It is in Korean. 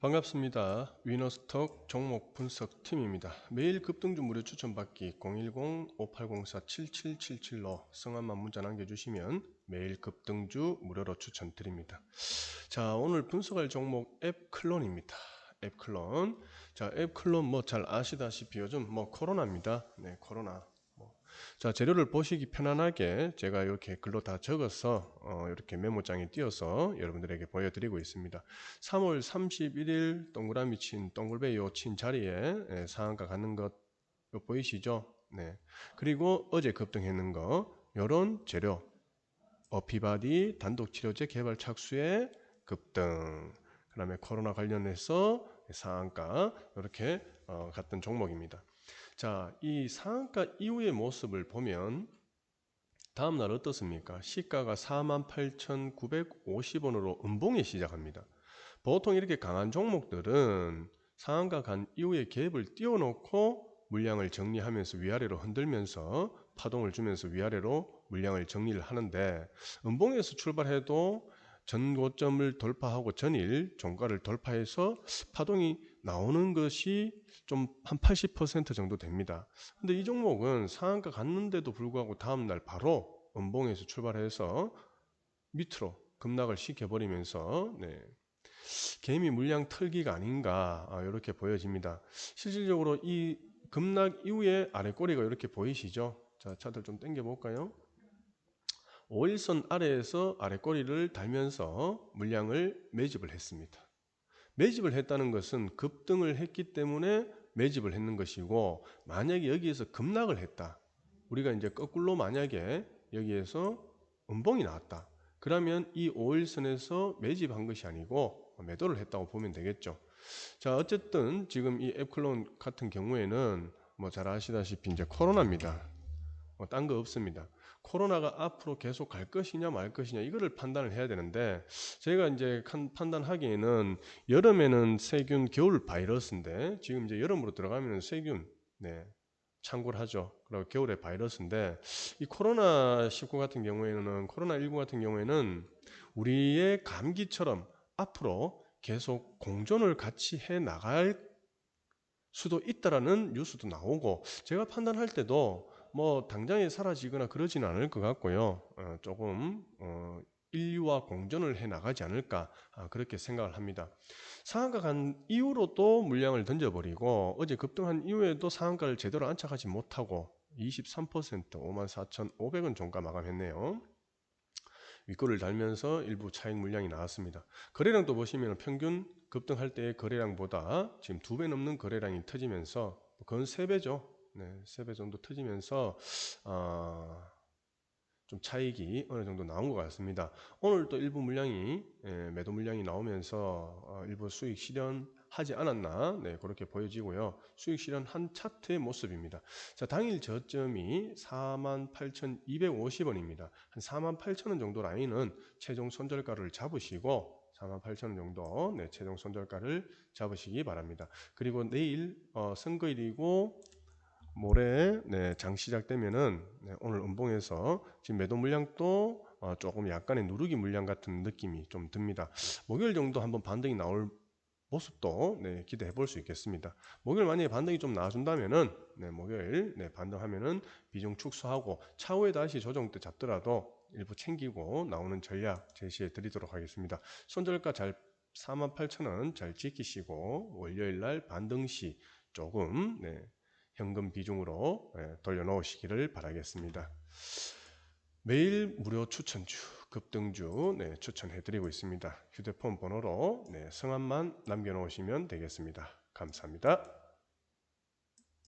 반갑습니다. 위너스톡 종목 분석 팀입니다. 매일 급등주 무료 추천받기 010-5804-7777로 성함만 문자 남겨주시면 매일 급등주 무료로 추천드립니다. 자 오늘 분석할 종목 앱클론입니다. 앱클론. 자 앱클론 뭐 잘 아시다시피 요즘 뭐 코로나입니다. 네 코로나. 자 재료를 보시기 편안하게 제가 이렇게 글로 다 적어서 어, 이렇게 메모장에 띄어서 여러분들에게 보여드리고 있습니다. 3월 31일 동그라미 친 동글베이 친 자리에 예, 상한가 가는 것 보이시죠? 네. 그리고 어제 급등했는 거 요런 재료 어피바디 단독 치료제 개발 착수에 급등 그 다음에 코로나 관련해서 상한가 이렇게 어, 갔던 종목입니다. 자, 이 상한가 이후의 모습을 보면 다음날 어떻습니까? 시가가 48,950원으로 음봉에 시작합니다. 보통 이렇게 강한 종목들은 상한가 간 이후에 갭을 띄워놓고 물량을 정리하면서 위아래로 흔들면서 파동을 주면서 위아래로 물량을 정리를 하는데 음봉에서 출발해도 전 고점을 돌파하고 전일 종가를 돌파해서 파동이 나오는 것이 좀 한 80% 정도 됩니다. 근데 이 종목은 상한가 갔는데도 불구하고 다음날 바로 음봉에서 출발해서 밑으로 급락을 시켜버리면서 네. 개미 물량 털기가 아닌가 아, 이렇게 보여집니다. 실질적으로 이 급락 이후에 아래 꼬리가 이렇게 보이시죠? 자 차들 좀 당겨 볼까요? 5일선 아래에서 아래 꼬리를 달면서 물량을 매집을 했습니다. 매집을 했다는 것은 급등을 했기 때문에 매집을 했는 것이고 만약에 여기에서 급락을 했다. 우리가 이제 거꾸로 만약에 여기에서 음봉이 나왔다. 그러면 이 5일선에서 매집한 것이 아니고 매도를 했다고 보면 되겠죠. 자, 어쨌든 지금 이 앱클론 같은 경우에는 뭐 잘 아시다시피 이제 코로나입니다. 뭐 딴 거 없습니다. 코로나가 앞으로 계속 갈 것이냐 말 것이냐 이거를 판단을 해야 되는데 저희가 이제 판단하기에는 여름에는 세균 겨울 바이러스인데 지금 이제 여름으로 들어가면 세균 네 참고를 하죠. 그리고 겨울에 바이러스인데 이 코로나 19 같은 경우에는 코로나 19 같은 경우에는 우리의 감기처럼 앞으로 계속 공존을 같이 해 나갈 수도 있다라는 뉴스도 나오고 제가 판단할 때도 뭐 당장에 사라지거나 그러지는 않을 것 같고요. 어, 조금 어, 인류와 공존을 해 나가지 않을까 아, 그렇게 생각을 합니다. 상한가 간 이후로 또 물량을 던져버리고 어제 급등한 이후에도 상한가를 제대로 안착하지 못하고 23% 54,500원 종가 마감했네요. 윗골을 달면서 일부 차익 물량이 나왔습니다. 거래량도 보시면 평균 급등할 때의 거래량보다 지금 두 배 넘는 거래량이 터지면서 그건 세 배죠. 네, 3배 정도 터지면서 어, 좀 차익이 어느 정도 나온 것 같습니다. 오늘 또 일부 물량이 예, 매도 물량이 나오면서 어, 일부 수익 실현하지 않았나 네, 그렇게 보여지고요. 수익 실현한 차트의 모습입니다. 자 당일 저점이 48,250원입니다. 한 48,000원 정도 라인은 최종 손절가를 잡으시고 48,000원 정도 네, 최종 손절가를 잡으시기 바랍니다. 그리고 내일 어, 선거일이고 모레 네, 장 시작되면은 네, 오늘 음봉에서 지금 매도 물량도 어, 조금 약간의 누르기 물량 같은 느낌이 좀 듭니다. 목요일 정도 한번 반등이 나올 모습도 네, 기대해 볼 수 있겠습니다. 목요일 만약에 반등이 좀 나와준다면은 네, 목요일 네, 반등하면은 비중 축소하고 차후에 다시 조정 때 잡더라도 일부 챙기고 나오는 전략 제시해 드리도록 하겠습니다. 손절가 잘 48,000원 잘 지키시고 월요일 날 반등 시 조금 네, 현금 비중으로 예, 돌려놓으시기를 바라겠습니다. 매일 무료 추천주, 급등주 네, 추천해드리고 있습니다. 휴대폰 번호로 네, 성함만 남겨놓으시면 되겠습니다. 감사합니다.